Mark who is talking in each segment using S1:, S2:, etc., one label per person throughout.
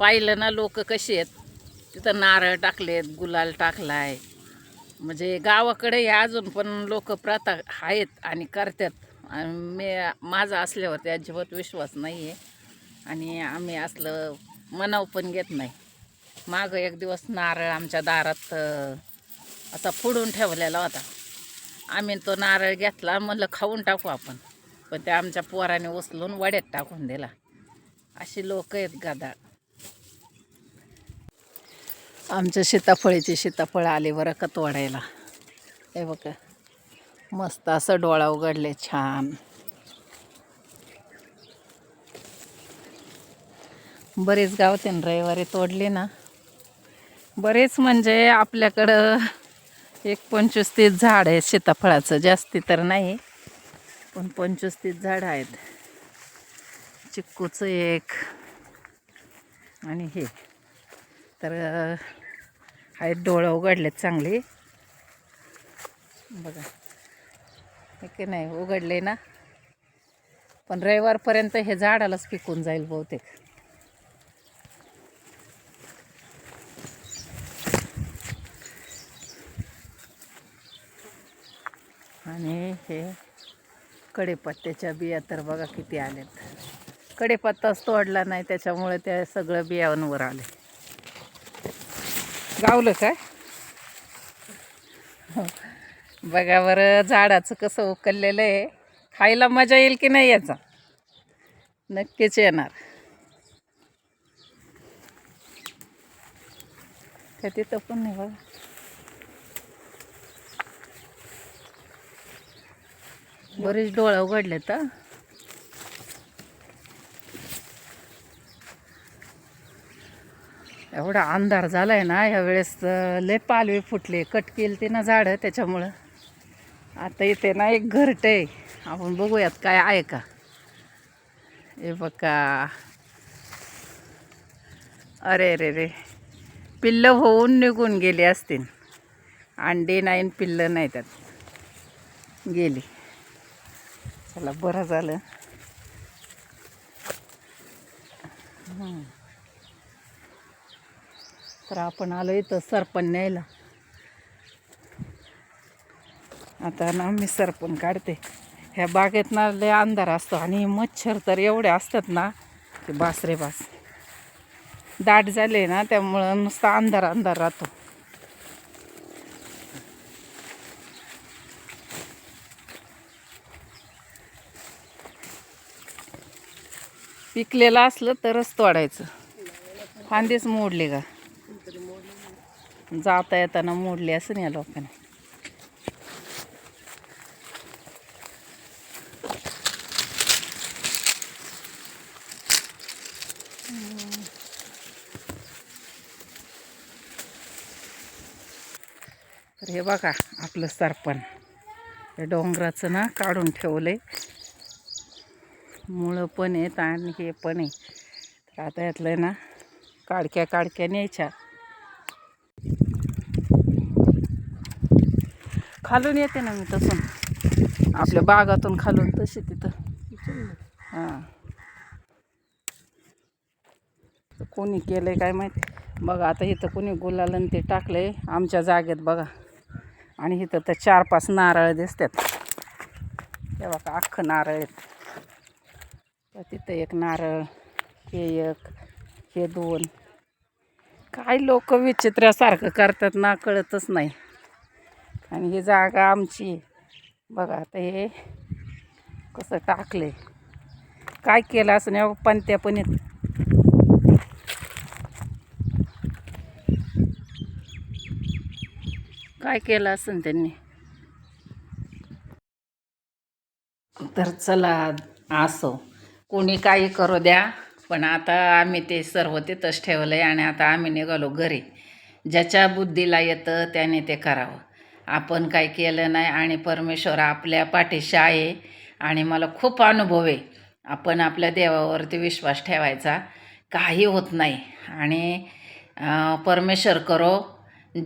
S1: पाहिलं ना लोक कशी आहेत तिथं नारळ टाकलेत गुलाल टाकलाय. म्हणजे गावाकडे अजून पण लोक प्रथा आहेत आणि करतात. आणि मी माझा असल्यावरती अजिबात विश्वास नाही आहे आणि आम्ही असलं मनाव पण घेत नाही. मागं एक दिवस नारळ आमच्या दारात असा फोडून ठेवलेला होता. आम्ही तो नारळ घेतला म्हणलं खाऊन टाकू आपण. पण ते आमच्या पोराने उचलून वड्यात टाकून दिला. अशी लोक आहेत गादा. आमच्या सीताफळीची सीताफळ आली बरं का तोडायला. हे बघा मस्त असं डोळा उघडले छान. बरेच गावते रविवारी तोडले ना. बरेच म्हणजे आपल्याकडं एक पंचवीस तीस झाड आहे सीताफळाचं जास्ती तर नाही पण पंचवीस तीस झाडं आहेत. चिक्कूचं एक आणि हे. तर आहेत डोळं उघडलेत चांगले. बघा. की नाही उघडले ना? पण रविवारपर्यंत हे झाडालाच पिकून जाईल बहुतेक. आणि हे कडेपत्त्याच्या बिया तर बघा किती आलेत. कडेपत्ताच तोडला नाही त्याच्यामुळे त्या सगळं बियांवर आले. गावलं काय हो. बघा बरं झाडाचं कसं उकललेलं आहे. खायला मजा येईल की नाही याचा? नक्कीच येणार. का तिथं पण नाही बघा. बरेच डोळा उघडले तर एवढा अंधार झाला आहे ना ह्या वेळेस लय पालवी फुटले. कट केली ते ना झाडं त्याच्यामुळं. आता इथे ना एक घरट आहे. आपण बघूयात काय आहे का. हे बघा. अरे अरे रे पिल्लं होऊन निघून गेली असतील. अंडी नाही पिल्लं नाही त्यात. गेली. चला बरं झालं. हं. तर आपण आलो इथं सरपण न्यायला. आता ना मी सरपण काढते. ह्या बागेत ना लय अंधार असतो आणि मच्छर तर एवढे असतात ना की बासरे बास. दाट झाले ना त्यामुळं नुसता अंधार अंधार राहतो. पिकलेलं असलं तरच तोडायचं. फांदीच मोडले का? जाता येताना मोडले असं या लोकांना. तर हे बघा आपलं सरपण. हे डोंगराचं ना काढून ठेवलंय. मुळं पण आहेत आणि हे पण आहे. तर आता यातलं ना काडक्या काडक्या न्यायच्या. खालून येते ना मी तसून आपल्या बागातून खालून तशी तिथं. हां. कोणी केलंय काय माहिती? बघा आता इथं कोणी गुलालन ते ते टाकलंय आमच्या जागेत बघा. आणि इथं तर चार पाच नारळ दिसतात. हे बघा अख्खं नारळ आहेत. तर तिथं एक नारळ हे एक हे दोन. काय लोक विचित्र्यासारखं करतात ना कळतच नाही. आणि ही जागा आमची. बघा आता हे कसं टाकले. काय केलं असं नाही बघा, पंत्या पण येत. काय केलं असं त्यांनी. तर चला असो. कोणी काही करू द्या पण आता आम्ही ते सर्व तिथंच ठेवलं आहे आणि आता आम्ही निघालो घरी. ज्याच्या बुद्धीला येतं त्याने ते करावं. आपण काय केलं नाही आणि परमेश्वर आपल्या पाठीशी आहे आणि मला खूप अनुभव आहे. आपण आपल्या देवावरती विश्वास ठेवायचा. काही होत नाही. आणि परमेश्वर करो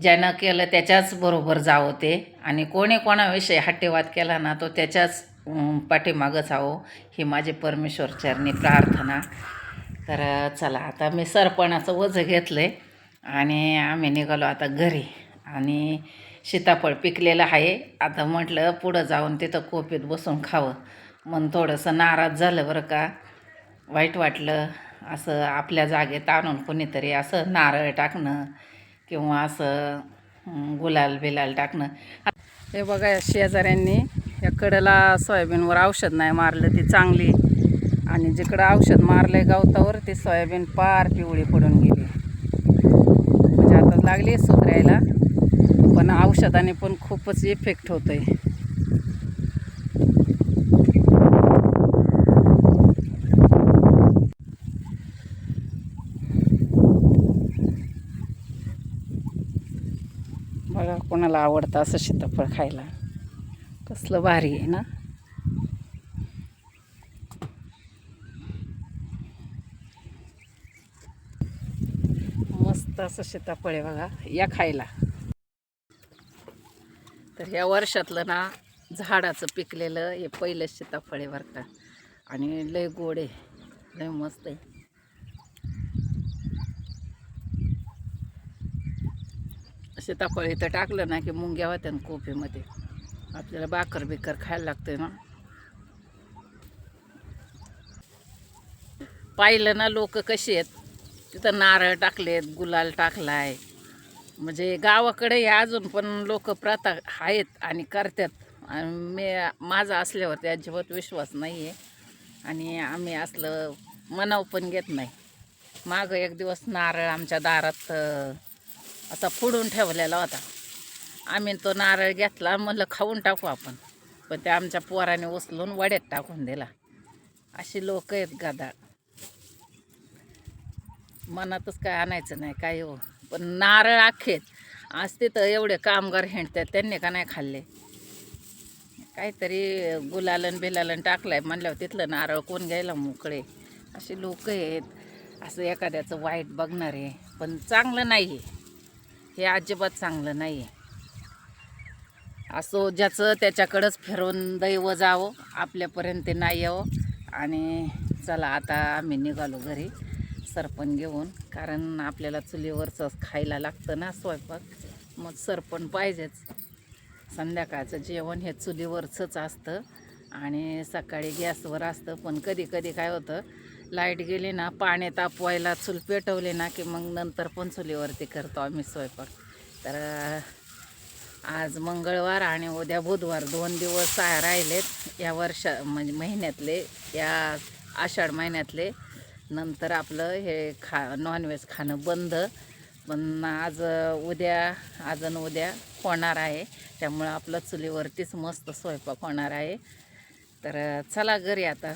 S1: ज्यानं केलं त्याच्याच बरोबर जावं ते. आणि कोणी कोणाविषयी हट्टेवाद केला ना तो त्याच्याच अं, पाठीमागं ही माझी परमेश्वर चरणी प्रार्थना. तर चला आता मी सरपणाचं वजं घेतलं आहे आणि आम्ही निघालो आता घरी. आणि सीताफळ पिकलेलं आहे. आता म्हटलं पुढं जाऊन तिथं कोपीत बसून खावं. मन थोडंसं नाराज झालं बरं का. वाईट वाटलं. असं आपल्या जागेत आणून कोणीतरी असं नारळ टाकणं किंवा असं गुलाल बिलाल टाकणं. हे बघा या शेजाऱ्यांनी या कडेला सोयाबीनवर औषध नाही मारलं ती चांगली. आणि जिकडं औषध मारलं आहे गवतावर ती सोयाबीन पार पिवळी पडून गेली. म्हणजे आता लागली सुधरायला. पण औषधाने पण खूपच इफेक्ट होतोय. बघा कोणाला आवडतं असं सीताफळ खायला. कसलं भारी आहे ना? मस्त असं सीताफळ आहे बघा या खायला. तर या वर्षातलं ना झाडाचं पिकलेलं हे पहिलं सीताफळ आहे बरं का. आणि लय गोड आहे. लय मस्त आहे. सीताफळ इथं टाकलं ना की मुंग्या होत्या ना कोपीमध्ये आपल्याला बाकर बिकर खायला लागते ना. पाहिलं ना लोक कशी आहेत. तिथं नारळ टाकलेत गुलाल टाकलाय. म्हणजे गावाकडे अजून पण लोक प्रथा आहेत आणि करतात. आणि मी माझा असल्यावर अजिबात विश्वास नाही आहे आणि आम्ही असलं मनाव पण घेत नाही. मागं एक दिवस नारळ आमच्या दारात असा फोडून ठेवलेला होता. आम्ही तो नारळ घेतला म्हणलं खाऊन टाकू आपण. पण त्या आमच्या पोराने उचलून वड्यात टाकून दिला. अशी लोक आहेत गादा. मनातच काय आणायचं नाही काय हो. पण नारळ आखेत आज तिथं एवढे कामगार हिंडतात त्यांनी का नाही खाल्ले? काहीतरी गुलालन बिलालन टाकलाय म्हणल्यावर तिथलं नारळ कोण घ्यायला मोकळे? असे लोक आहेत. असं एखाद्याचं वाईट बघणार. आहे पण चांगलं नाही आहे हे अजिबात चांगलं नाही आहे असो ज्याचं त्याच्याकडंच फिरवून दैव जावं आपल्यापर्यंत नाही यावं. आणि चला आता आम्ही निघालो घरी. सरपण घेऊन कारण आपल्याला चुलीवरचं खायला लागतं ना स्वयंपाक. मग सरपण पाहिजेच. संध्याकाळचं जेवण हे चुलीवरचंच असतं आणि सकाळी गॅसवर असतं. पण कधी कधी काय होतं लाइट गेली ना पाणी तापवायला चूल पेटवली ना की मग नंतर पण चुलीवरती करतो आम्ही स्वयंपाक. तर आज मंगळवार आणि उद्या बुधवार दोन दिवस राहिलेत या वर्षा म्हणजे महिन्यातले या आषाढ महिन्यातले. नंतर आपलं हे खा नॉनव्हेज खाणं बंद. पण आज उद्या आज उद्या होणार आहे. त्यामुळं आपलं चुलीवरतीच मस्त स्वयंपाक होणार आहे. तर चला घरी आता.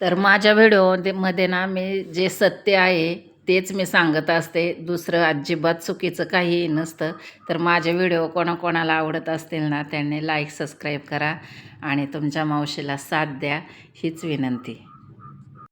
S1: तर माझ्या व्हिडिओमध्ये ना मी जे सत्य आहे तेच मी सांगत असते. दुसरं अजिबात चुकीचं काहीही नसतं. तर माझे व्हिडिओ कोणाकोणाला आवडत असतील ना त्यांनी लाईक सबस्क्राईब करा. आणि तुमच्या मावशीला साथ द्या. हीच विनंती.